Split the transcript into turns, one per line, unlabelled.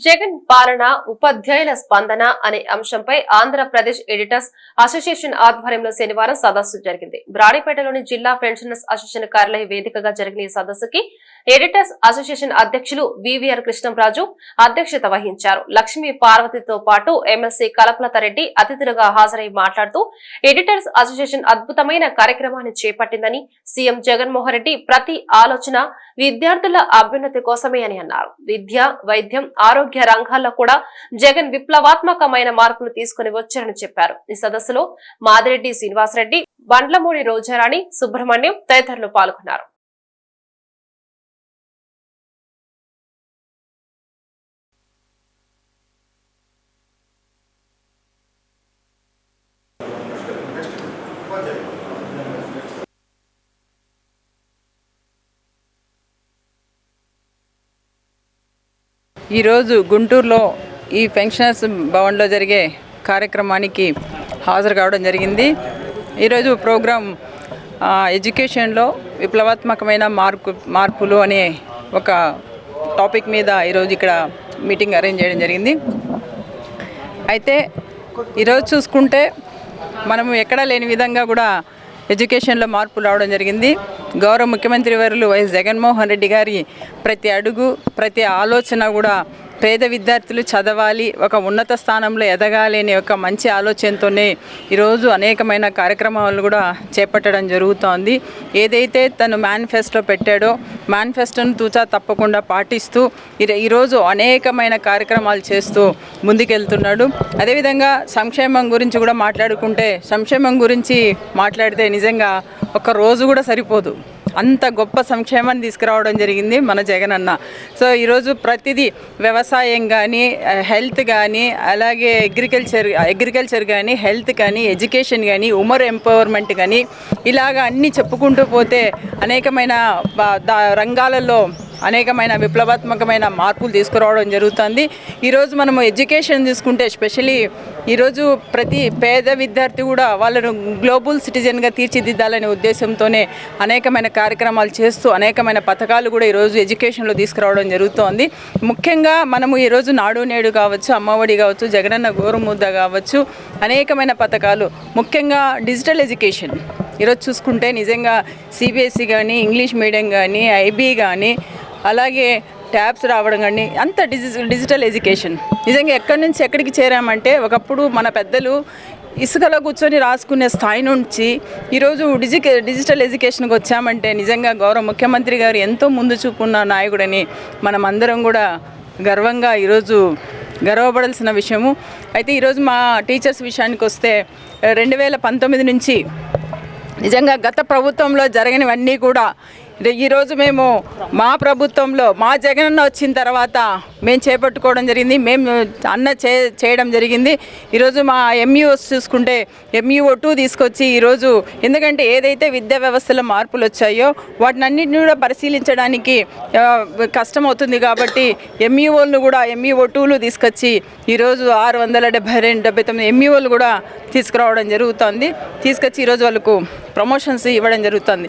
జగన్ పాలన ఉపాధ్యాయుల స్పందన అనే అంశంపై ఆంధ్రప్రదేశ్ ఎడిటర్స్ అసోసియేషన్ ఆధ్వర్యంలో శనివారం సదస్సు జరిగింది. బ్రాడీపేటలోని జిల్లా పెన్షనర్స్ అసోసియేషన్ కార్యాలయ వేదికగా జరిగిన ఈ సదస్సుకి ఎడిటర్స్ అసోసియేషన్ అధ్యక్షులు వివిఆర్ కృష్ణంరాజు అధ్యక్షత వహించారు. లక్ష్మీ పార్వతితో పాటు ఎమ్మెల్సీ కలపలతారెడ్డి అతిథులుగా హాజరై మాట్లాడుతూ ఎడిటర్స్ అసోసియేషన్ అద్భుతమైన కార్యక్రమాన్ని చేపట్టిందని సీఎం జగన్మోహన్ రెడ్డి ప్రతి ఆలోచన విద్యార్థుల అభ్యున్నతి కోసమే అని అన్నారు. విద్య వైద్యం ఆరోగ్య ఆరోగ్య రంగాల్లో కూడా జగన్ విప్లవాత్మకమైన మార్పులు తీసుకుని వచ్చారని చెప్పారు. ఈ సదస్సులో మాదిరెడ్డి శ్రీనివాసరెడ్డి బండ్లమూడి రోజారాణి సుబ్రహ్మణ్యం తదితరులు పాల్గొన్నారు.
ఈరోజు గుంటూరులో ఈ పెన్షనర్స్ భవన్లో జరిగే కార్యక్రమానికి హాజరు కావడం జరిగింది. ఈరోజు ప్రోగ్రాం ఎడ్యుకేషన్లో విప్లవాత్మకమైన మార్పు మార్పులు అనే ఒక టాపిక్ మీద ఈరోజు ఇక్కడ మీటింగ్ అరేంజ్ చేయడం జరిగింది. అయితే ఈరోజు చూసుకుంటే మనము ఎక్కడా లేని విధంగా కూడా ఎడ్యుకేషన్లో మార్పు రావడం జరిగింది. గౌరవ ముఖ్యమంత్రి వర్యులు వైఎస్ జగన్మోహన్ రెడ్డి గారి ప్రతి అడుగు ప్రతి ఆలోచన కూడా పేద విద్యార్థులు చదవాలి ఒక ఉన్నత స్థానంలో ఎదగాలి అనే ఒక మంచి ఆలోచనతోనే ఈరోజు అనేకమైన కార్యక్రమాలు కూడా చేపట్టడం జరుగుతోంది. ఏదైతే తను మేనిఫెస్టో పెట్టాడో మేనిఫెస్టోను తూచా తప్పకుండా పాటిస్తూ ఈరోజు అనేకమైన కార్యక్రమాలు చేస్తూ ముందుకెళ్తున్నాడు. అదేవిధంగా సంక్షేమం గురించి కూడా మాట్లాడుకుంటే సంక్షేమం గురించి మాట్లాడితే నిజంగా ఒక రోజు కూడా సరిపోదు. అంత గొప్ప సంక్షేమాన్ని తీసుకురావడం జరిగింది మన జగన్ అన్న. సో ఈరోజు ప్రతిదీ వ్యవసాయం కానీ హెల్త్ కానీ అలాగే అగ్రికల్చర్ అగ్రికల్చర్ కానీ హెల్త్ కానీ ఎడ్యుకేషన్ కానీ ఉమర్ ఎంపవర్మెంట్ కానీ ఇలాగ అన్నీ చెప్పుకుంటూ పోతే అనేకమైన దా- రంగాలలో అనేకమైన విప్లవాత్మకమైన మార్పులు తీసుకురావడం జరుగుతుంది. ఈరోజు మనము ఎడ్యుకేషన్ తీసుకుంటే ఎస్పెషలీ ఈరోజు ప్రతి పేద విద్యార్థి కూడా వాళ్ళను గ్లోబల్ సిటిజన్గా తీర్చిదిద్దాలనే ఉద్దేశంతోనే అనేకమైన కార్యక్రమాలు చేస్తూ అనేకమైన పథకాలు కూడా ఈరోజు ఎడ్యుకేషన్లో తీసుకురావడం జరుగుతోంది. ముఖ్యంగా మనము ఈరోజు నాడు నేడు కావచ్చు అమ్మఒడి కావచ్చు జగనన్న గోరుముద్ద కావచ్చు అనేకమైన పథకాలు. ముఖ్యంగా డిజిటల్ ఎడ్యుకేషన్. ఈరోజు చూసుకుంటే నిజంగా సిబిఎస్ఈ కానీ ఇంగ్లీష్ మీడియం కానీ ఐబీ కానీ అలాగే ట్యాబ్స్ రావడం కానీ అంత డిజి డిజిటల్ ఎడ్యుకేషన్. నిజంగా ఎక్కడి నుంచి ఎక్కడికి చేరామంటే ఒకప్పుడు మన పెద్దలు ఇసుకలో కూర్చొని రాసుకునే స్థాయి నుంచి ఈరోజు డిజి డిజిటల్ ఎడ్యుకేషన్కి వచ్చామంటే నిజంగా గౌరవ ముఖ్యమంత్రి గారు ఎంతో ముందు చూపున్న నాయకుడని మనం అందరం కూడా గర్వంగా ఈరోజు గర్వపడాల్సిన విషయము. అయితే ఈరోజు మా టీచర్స్ విషయానికి వస్తే రెండు వేల పంతొమ్మిది నుంచి నిజంగా గత ప్రభుత్వంలో జరిగినవన్నీ కూడా ఈరోజు మేము మా ప్రభుత్వంలో మా జగనన్న వచ్చిన తర్వాత మేము చేపట్టుకోవడం జరిగింది. మేము అన్న చే చేయడం జరిగింది. ఈరోజు మా ఎంఈఓస్ చూసుకుంటే ఎంఈఓ టూ తీసుకొచ్చి ఈరోజు ఎందుకంటే ఏదైతే విద్యా వ్యవస్థలో మార్పులు వచ్చాయో వాటిని అన్నింటినీ కూడా పరిశీలించడానికి కష్టం అవుతుంది కాబట్టి ఎంఈఓలను కూడా ఎంఈఓ టూలు తీసుకొచ్చి ఈరోజు ఆరు వందల డెబ్బై రెండు డెబ్బై తొమ్మిది ఎంఈఓలు కూడా తీసుకురావడం జరుగుతుంది. తీసుకొచ్చి ఈరోజు వాళ్ళకు ప్రమోషన్స్ ఇవ్వడం జరుగుతుంది.